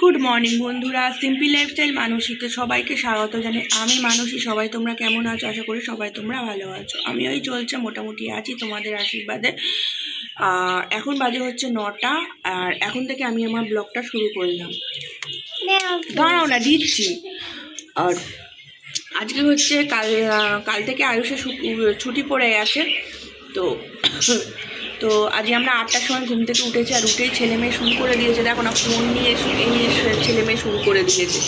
Good morning বন্ধুরা। Simple lifestyle মানসিকে সবাইকে স্বাগত জানাই। আমি মানসী। সবাই তোমরা কেমন আছো? আশা করি সবাই তোমরা ভালো আছো। আমি ওই চলছে, মোটামুটি আছি তোমাদের আশীর্বাদে। আর এখন বাজে হচ্ছে নটা। আর এখন থেকে আমি আমার ব্লগটা শুরু করলাম। দাঁড়াও না, দিচ্ছি। আর আজকে হচ্ছে কাল কাল থেকে আয়ুষে ছুটি পড়ে গেছে। তো তো আজকে আমরা আটটার সময় ঘুম থেকে উঠেছি আর উঠেই ছেলে মেয়ে শুরু করে দিয়েছে। দেখো না, ফোন নিয়ে এই ছেলে মেয়ে শুরু করে দিয়েছে।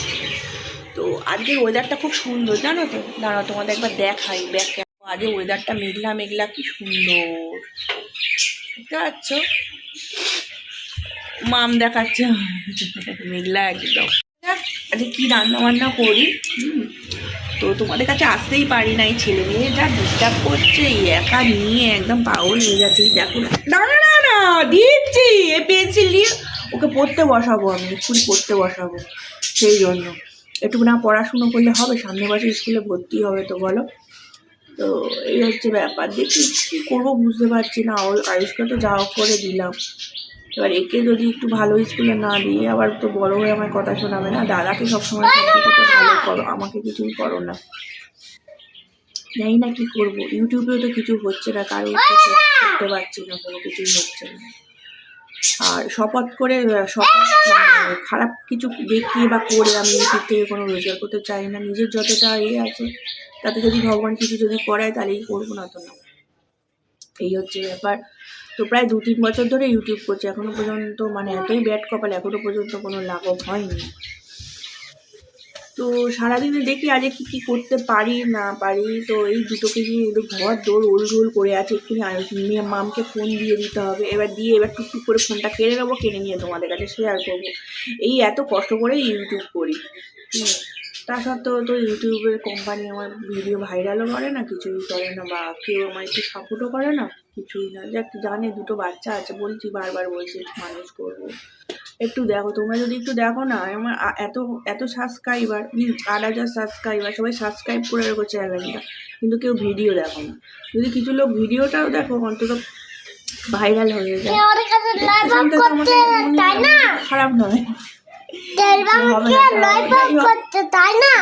তো আজকের ওয়েদারটা খুব সুন্দর, জানো তো? দাঁড়াও, তোমাদের একবার দেখাই। দেখ আজকে ওয়েদারটা মেঘলা মেঘলা, কি সুন্দর। বুঝতে পারছ মাম দেখাচ্ছে। মেঘলা একদম। আজকে কি রান্না বান্না করি তো তোমাদের কাছে আসতেই পারি না এই ছেলে মেয়ে যা ডিস্টার্ব করছে একা নিয়ে একদম পাগল হয়ে যাচ্ছে দেখো। না না না দিচ্ছি, এ পেন্সিল নিয়ে ওকে পড়তে বসাবো আমি, এক্ষুনি পড়তে বসাবো, সেই জন্য। একটু না পড়াশুনো করলে হবে সামনে বছর স্কুলে ভর্তি হবে তো, বলো? তো এই হচ্ছে ব্যাপার, দেখি কী করব বুঝতে পারছি না, আয়ুষকে তো যাওয়া করে দিলাম। এবার একে যদি একটু ভালো স্কুলে না দিয়ে আবার তো বড় হয়ে আমার কথা শোনাবে না, দাদাকে সবসময় ভালো করো, আমাকে কিছুই করো না। জানি না কি করব, ইউটিউবেও তো কিছু হচ্ছে না কারও করতে পারছি না, কোনো কিছুই হচ্ছে না। আর শপথ করে, শপথ মানে খারাপ কিছু দেখিয়ে বা করে আমি ইউটিউব থেকে কোনো রোজগার করতে চাই না, নিজের যতটা ইয়ে আছে, তাতে যদি ভগবান কিছু যদি করায় তাহলেই করব না তো না। এই হচ্ছে ব্যাপার। তো প্রায় দু তিন বছর ধরে ইউটিউব করছি। এখনও পর্যন্ত মানে এতই ব্যাড কপাল এখনও পর্যন্ত কোনো লাঘব হয়নি। তো সারাদিনে দেখি আজকে কী কী করতে পারি, না পারি। তো এই দুটোকে নিয়ে একটু ঘর দৌড় ওল ঝোল করে আছে এক্ষুনি মামকে ফোন দিয়ে দিতে হবে। এবার দিয়ে এবার টুকটুক করে ফোনটা কেড়ে নেব কিনে নিয়ে তোমাদের কাছে শেয়ার করব। এই এত কষ্ট করে ইউটিউব করি। তা সত্ত্বেও তো ইউটিউবের কোম্পানি আমার ভিডিও ভাইরালও করে না কিছুই করে না বা কেউ আমার একটু সাপোর্টও করে না কিছুই না। যাক জানে দুটো বাচ্চা আছে বলছি বারবার বলছি মানুষ করব। একটু দেখো তোমরা যদি একটু দেখো না আমার এত এত সাবস্ক্রাইবার আট হাজার সাবস্ক্রাইবার সবাই সাবস্ক্রাইব করে রেখো চ্যানেলটা কিন্তু কেউ ভিডিও দেখো না। যদি কিছু লোক ভিডিওটাও দেখো অন্তত ভাইরাল হয়ে যায়। খারাপ নয়। তাই না?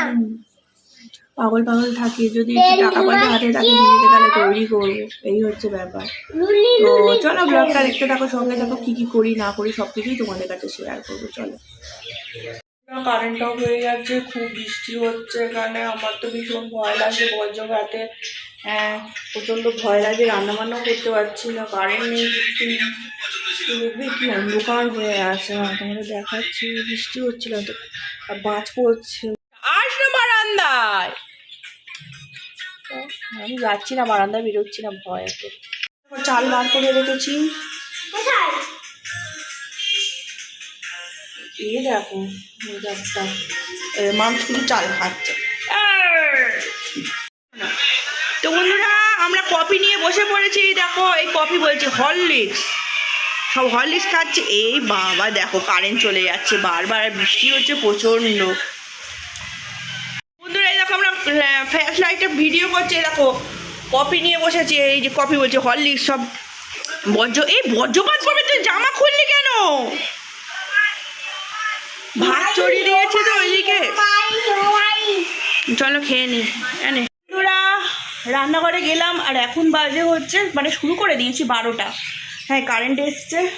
পাগল পাগল থাকি যদি একটু টাকা পয়সা হাতে থাকে নিজেকে তাহলে তৈরি করব এই হচ্ছে ব্যাপার। লুলি তো চলো ব্লগটা দেখতে থাকো সঙ্গে থাকো কি কি করি না করি সব কিছুই তোমাদের কাছে শেয়ার করব চলো। কারেন্ট অফ হয়ে যাচ্ছে খুব বৃষ্টি হচ্ছে এখানে আমার তো ভীষণ ভয় লাগছে বজ্রঘাতে হ্যাঁ প্রচণ্ড ভয় লাগে রান্নাবান্নাও করতে পারছি না কারেন্ট নেই। কি অন্ধকার হয়ে আছে তোমাদের দেখাচ্ছি বৃষ্টি হচ্ছিল তো আর বাজ পড়ছে। আস না বারান্দায়। আমি যাচ্ছি না বারান্দায় বেরোচ্ছি না ভয়েতে চাল বার করে রেখেছি। কোথায়? এই দেখো মেজাজটা মাম শুধু চাল খাচ্ছে। তো বন্ধুরা আমরা কফি নিয়ে বসে পড়েছি দেখো এই কফি বলছে হরলিক্স। সব হরলিক্স খাচ্ছে। এই বাবা, দেখো কারেন্ট চলে যাচ্ছে, বারবার বৃষ্টি হচ্ছে প্রচণ্ড। বন্ধুরা দেখো আমরা ফ্ল্যাশ লাইটে ভিডিও করছে দেখো কপি নিয়ে বসেছি, এই যে কপি বলছে, হরলিক্স সব বজ্র এই বজ্রপাত পড়বে তুই, জামা খুললি কেন? ভাত চড়িয়ে দিয়েছে তো ওইদিকে। চলো খেয়ে নি, এনে। রান্নাঘরে গেলাম, আর এখন বাজে হচ্ছে মানে শুরু করে দিয়েছি বারোটা। হ্যাঁ কারেন্ট এসছে।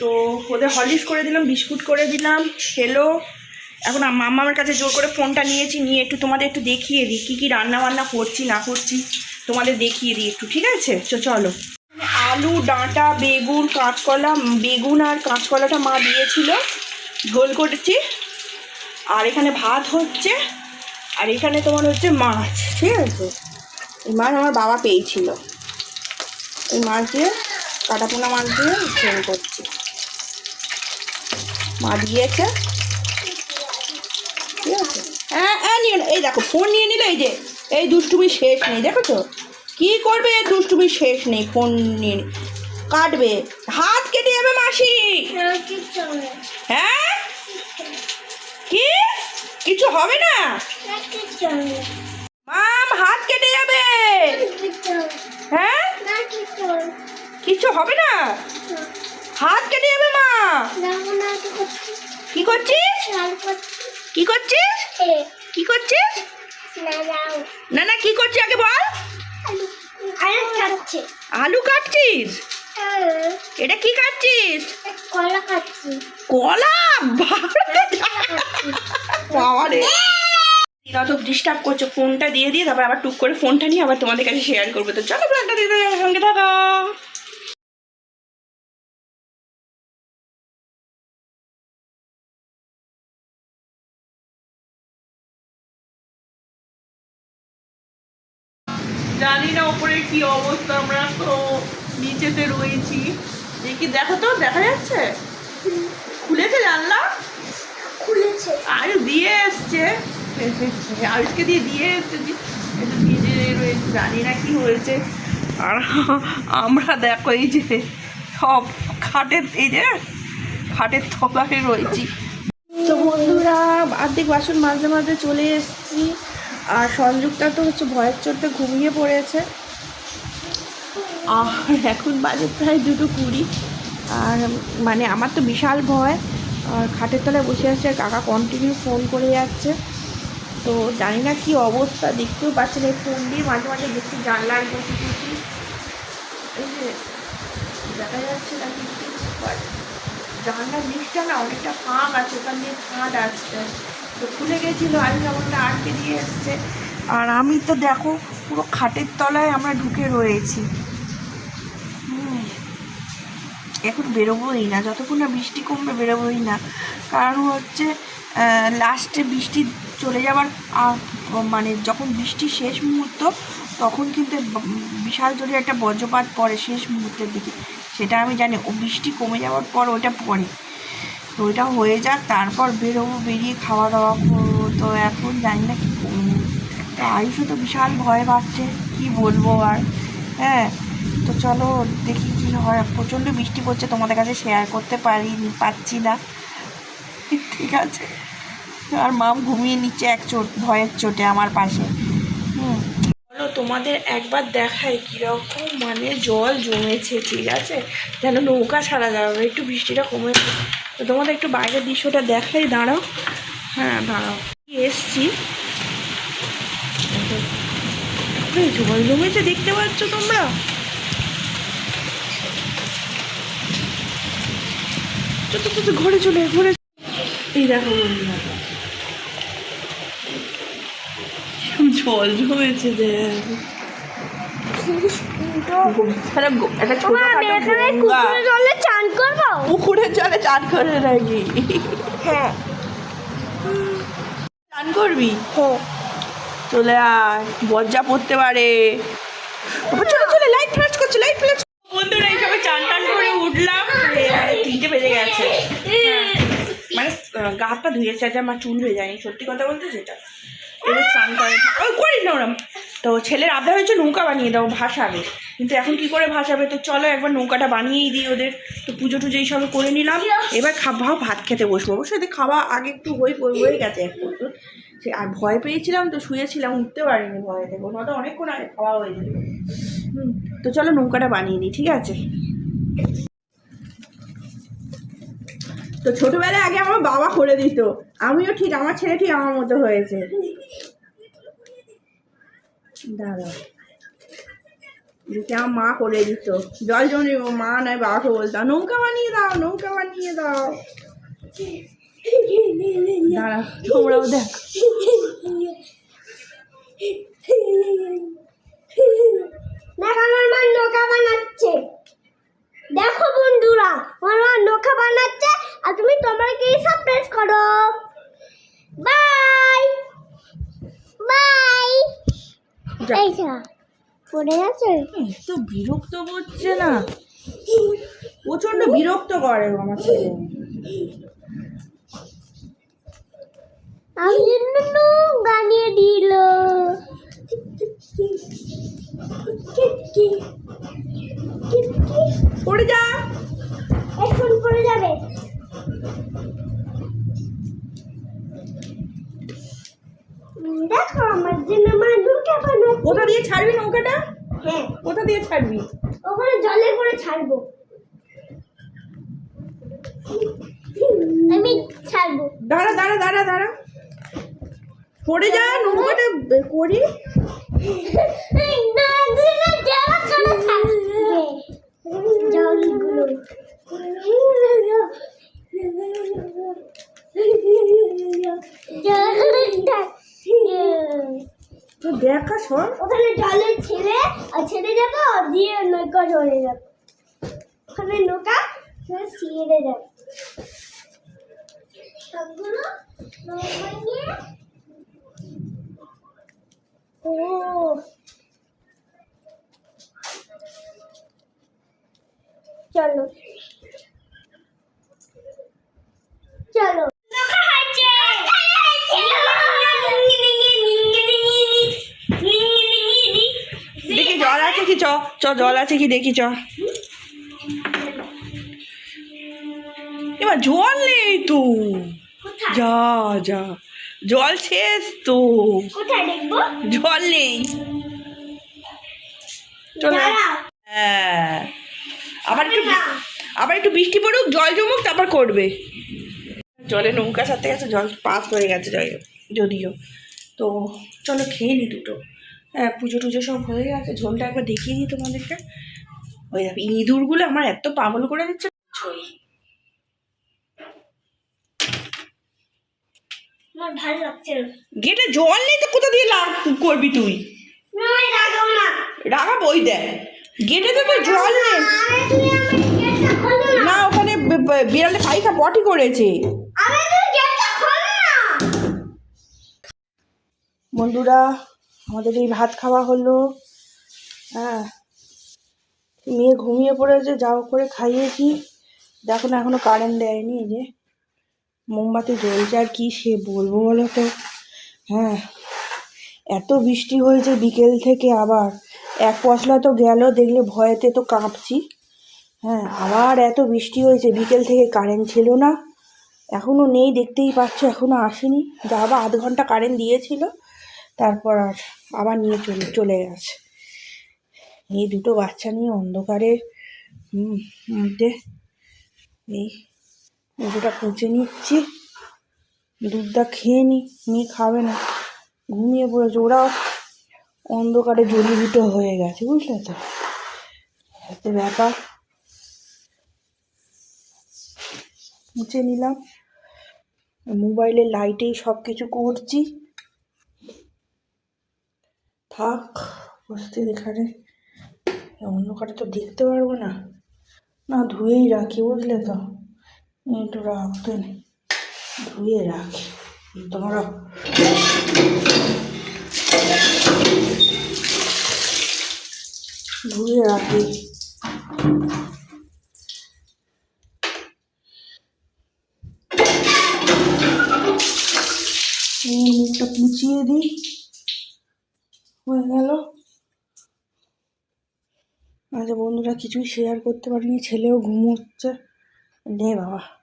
তো ওদের হলিস করে দিলাম, বিস্কুট করে দিলাম খেলো এখন আম- মামা আমার কাছে জোর করে ফোনটা নিয়েছি, নিয়ে একটু তোমাদের একটু দেখিয়ে দিই, কী কী রান্না বান্না করছি, না করছি, তোমাদের দেখিয়ে দিই একটু, ঠিক আছে? তো চলো। আলু, ডাঁটা, বেগুন, কাঁচকলা বেগুন আর কাঁচকলাটা মা দিয়েছিল, ঝোল করেছি। আর এখানে ভাত হচ্ছে, আর এখানে তোমার হচ্ছে মাছ, ঠিক আছে? এই মাছ আমার বাবা পেয়েছিল। এই মাছ দিয়ে কাটাপোনা মাছ দিয়ে ঝোল করছি। মাছ গিয়েছে ঠিক আছে? হ্যাঁ হ্যাঁ। এই দেখো ফোন নিয়ে নিলে এই যে এই দুষ্টুমি শেষ নেই দেখো তো কী করবে দুষ্টুমি শেষ নেই ফোন নিয়ে কাটবে। হাত কেটে যাবে মাসি। হ্যাঁ কি? কিছু হবে না? মাম হাত কেটে যাবে। হ্যাঁ? কিছু হবে না? হাত কেটে যাবে মা। কি করছিস? কি করছিস? কি করছিস? না না কি করছিস আগে বল। আলু কাটছিস? এটা কি কাটছিস? কলা খাচ্ছি কলা? বাবারে। অত ডিস্টার্ব করছ। ফোনটা দিয়ে দিয়ে তারপর আবার টুক করে ফোনটা নিয়ে আবার তোমাদের কাছে শেয়ার করব। তো চলো ফোনটা দিয়ে সঙ্গে থাকো। জানি না ওপরে কি অবস্থা আমরা তো নিচেতে রয়েছি। দেখি দেখো তো দেখা যাচ্ছে? খুলেছে জানলা? খুলেছে। আয়ু দিয়ে এসছে। আয়ুষকে দিয়ে দিয়ে এসছে। ভিজে রয়েছে জানি না কি হয়েছে। আর আমরা দেখো এই যে সব খাটের এই যে খাটের তলায় রয়েছি। তো বন্ধুরা আর্ধেক বাসন মাঝে মাঝে চলে এসেছি। আর সংযুক্তা তো হচ্ছে ভয়ের চড়তে ঘুমিয়ে পড়েছে। আর এখন বাজে প্রায় দুটো কুড়ি। আর মানে আমার তো বিশাল ভয়। আর খাটের তলায় বসে আছে আর কাকা কন্টিনিউ ফোন করে যাচ্ছে। তো জানি না কি অবস্থা, দেখতেও পাচ্ছেন এই ফোন দিয়ে। মাঝে মাঝে দেখছি জানলার বসে দেখা যাচ্ছে না জানলার নিচটা না, অনেকটা ফাঁক আছে, ওখান দিয়ে ফাঁদ আসছে। তো খুলে গেছিল আমি যেমনটা আটকে দিয়ে এসছে। আর আমি তো দেখো, পুরো খাটের তলায় আমরা ঢুকে রয়েছি। এখন বেরোবোই না, যতক্ষণ না বৃষ্টি কমবে বেরোবোই না। কারণ হচ্ছে লাস্টে বৃষ্টি চলে যাওয়ার মানে যখন বৃষ্টি শেষ মুহূর্ত তখন কিন্তু বিশাল জোরে একটা বজ্রপাত পড়ে শেষ মুহূর্তের দিকে। সেটা আমি জানি। ও বৃষ্টি কমে যাওয়ার পর ওটা পড়ে। তো ওটা হয়ে যাক, তারপর বেরোবো, বেরিয়ে খাওয়া দাওয়া করব। তো এখন জানি না কি তো আয়ুষও তো বিশাল ভয় পাচ্ছে, কি বলব আর? হ্যাঁ তো চলো দেখি কি হয়। প্রচণ্ড বৃষ্টি পড়ছে, তোমাদের কাছে শেয়ার করতে পারি, পাচ্ছি না। ঠিক আছে। আর মাম ঘুমিয়ে নিচ্ছে এক চোট, ভয়ের চোটে আমার পাশে। তোমাদের একবার দেখাই কীরকম মানে জল জমেছে, ঠিক আছে? যেন নৌকা ছাড়া যাবে একটু বৃষ্টিটা কমে তো তোমাদের একটু বাইরের দৃশ্যটা দেখাই, দাঁড়াও। হ্যাঁ দাঁড়াও। এসছি? জল জমেছে, দেখতে পাচ্ছ তোমরা? ঘরে চলে, ঘরে এই দেখো বন্ধুরা। জল জমেছে দেখ। জলে চান করে নাকি? হ্যাঁ। চান করবি? হ্যাঁ। চলে আয় বজ্জা পড়তে পারে। চলে চলে লাইট ফ্ল্যাশ করছে লাইট ফ্ল্যাশ বন্ধুরা এইসবে চান টান করে উঠলাম। তিনটে বেজে গেছে। হ্যাঁ, মানে গা হাত পা ধুয়েছে আমার চুল হয়ে যায়নি। সত্যি কথা বলতে যেটা। এবার স্নান করে। ওই করিস না ওরম। তো ছেলের আবদার হয়েছে নৌকা বানিয়ে দাও ভাসাবে। কিন্তু এখন কি করে ভাসাবে? তো চলো একবার নৌকাটা বানিয়েই দিই ওদের। তো পুজো টুজো এইসব করে নিলাম। এবার খাওয়া ভাত খেতে বসবো। অবশ্যই এদের খাওয়া আগে একটু হয়ে হয়ে গেছে এক। সে আর ভয় পেয়েছিলাম তো শুয়েছিলাম উঠতে পারিনি ভয় থেকে ওটা অনেকক্ষণ আগে খাওয়া হয়ে যেত হুম, তো চলো নৌকাটা বানিয়ে নিই ঠিক আছে? তো ছোটবেলায় আগে আমার বাবা করে দিত। আমিও ঠিক আমার ছেলে ঠিক আমার মতো হয়েছে। আমার মা করে দিত। জল জমি মা নয়, বাবাকে বলতাম নৌকা বানিয়ে দাও, নৌকা বানিয়ে দাও। দাঁড়াও, তোমরাও দেখ। নৌকা বানাচ্ছে। দেখো বন্ধুরা আমার মা নৌকা বানাচ্ছে আর তুমি তোমার কি সারপ্রাইজ করো? Bye bye. এই যা পড়ে গেছে? এত বিরক্ত করছে না। প্রচণ্ড বিরক্ত করে আমার ছেলে। আমি গানিয়ে দিল। পড়ে যা। এখন পড়ে যাবে। দেখো আমার জন্য নৌকা বানাচ্ছে। কোথা দিয়ে ছাড়বি নৌকাটা? হ্যাঁ। কোথা দিয়ে ছাড়বি। ওখানে জলে করে ছাড়বো। আমি ছাড়বো। দাঁড়া দাঁড়া দাঁড়া দাঁড়া। পড়ে যা নৌকাটা করি। তো দেখা সর ওখানে জলে ছেড়ে, আর ছেড়ে যাব, দিয়ে নৌকা চলে যাব। ওখানে নৌকা ছিঁড়ে যাবে। সবগুলো নৌকা নিয়ে ও চলো চলো দেখি জল আছে কি চ চ জল আছে কি দেখি চ এবার জল নেই তো কোথায় যা যা জল শেষ তো। জল নেই। চলো। হ্যাঁ। আবার একটু আবার একটু বৃষ্টি পড়ুক জল জমুক তারপর করবে। জলে নৌকা সাথে গেছে জল পাস হয়ে গেছে জল যদিও। তো চলো খেয়ে নি দুটো। হ্যাঁ পুজো টুজো সব হয়ে গেছে ঝোলটা একবার দেখিয়ে দিই তোমাদেরকে। ওই দেখো ইঁদুরগুলো আমার এত পাগল করে দিচ্ছে। ঝোল আমার ভালো লাগছে। গেটে জল নেই তো কোথা দিয়ে লাভ করবি তুই? রাগাবো ওই দেখ। গেটে তো জল নেই। না ওখানে বিড়ালে পাইখা পটি করেছে। বন্ধুরা আমাদের এই ভাত খাওয়া হলো। হ্যাঁ মেয়ে ঘুমিয়ে পড়েছে যাও করে খাইয়েছি দেখো না এখনও কারেন্ট দেয়নি এই যে। মোমবাতি জ্বলছে আর কি সে বলব বলো তো? হ্যাঁ এত বৃষ্টি হয়েছে বিকেল থেকে আবার। এক পশলা তো গেল দেখলে ভয়েতে তো কাঁপছি। হ্যাঁ আবার এত বৃষ্টি হয়েছে বিকেল থেকে কারেন্ট ছিল না। এখনও নেই দেখতেই পাচ্ছ এখনও আসেনি। যা আবার আধ ঘণ্টা কারেন্ট দিয়েছিল তারপর আর আবার নিয়ে চলে চলে গেছে। এই দুটো বাচ্চা নিয়ে অন্ধকারে হুম, এই দুটোটা কুচে নিচ্ছি, দুধটা খেয়ে নি মেয়ে খাবে না। ঘুমিয়ে পড়েছে। ওরাও অন্ধকারে জলীভূত হয়ে গেছে, বুঝলে তো? এতে ব্যাপার। মুছে নিলাম। মোবাইলের লাইটেই সব কিছু করছি। থাক বসতে এখানে। অন্ধকারে তো দেখতে পারব না। না, ধুয়েই রাখি, বুঝলে তো? একটু রাখতে ধুয়ে রাখি। তোমরা ধুয়ে রাখি। মুখটা মুছিয়ে দিই হয়ে গেল। আচ্ছা বন্ধুরা, কিছুই শেয়ার করতে পারিনি, ছেলেও ঘুমোচ্ছে। নে বাবা।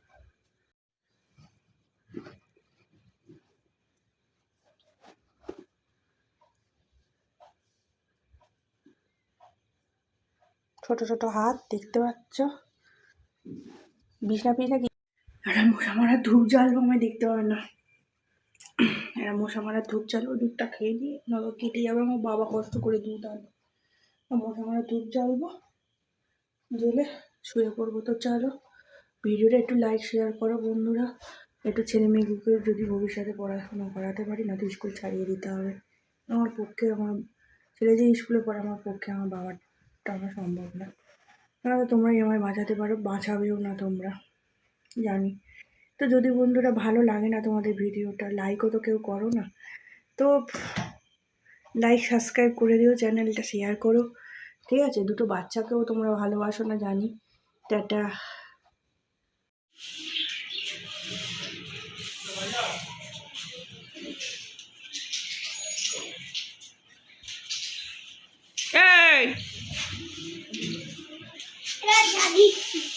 ছোট ছোট হাত, দেখতে পাচ্ছ? বিছনা পিছনা কি? একটা মশা মারা ধূপ জ্বালবো আমায় দেখতে পারে না। একটা মশা মারা ধূপ জ্বালবো দুধটা খেয়ে নিই নয়তো কেটে যাবে, আমার বাবা কষ্ট করে দুধ আনবে। মশা মারা ধূপ জ্বালবো জেলে শুয়ে পড়ব তো চলো। ভিডিওটা একটু লাইক শেয়ার করো বন্ধুরা। একটু ছেলে মেয়েগুলোকে যদি ভবিষ্যতে পড়াশোনা করাতে পারি, না তো স্কুল ছাড়িয়ে দিতে হবে। আমার পক্ষে, আমার ছেলে যে স্কুলে পড়ে, আমার পক্ষে, আমার বাবারটা আমার সম্ভব না। তাহলে তোমরা ইএমআই বাঁচাতে পারো, বাঁচাবেও না তোমরা, জানি। তো যদি বন্ধুরা ভালো লাগে না তোমাদের ভিডিওটা লাইকও তো কেউ করো না, তো লাইক সাবস্ক্রাইব করে দিও চ্যানেলটা শেয়ার করো। ঠিক আছে? দুটো বাচ্চাকেও তোমরা ভালোবাসো না, জানি। টাটা। ali.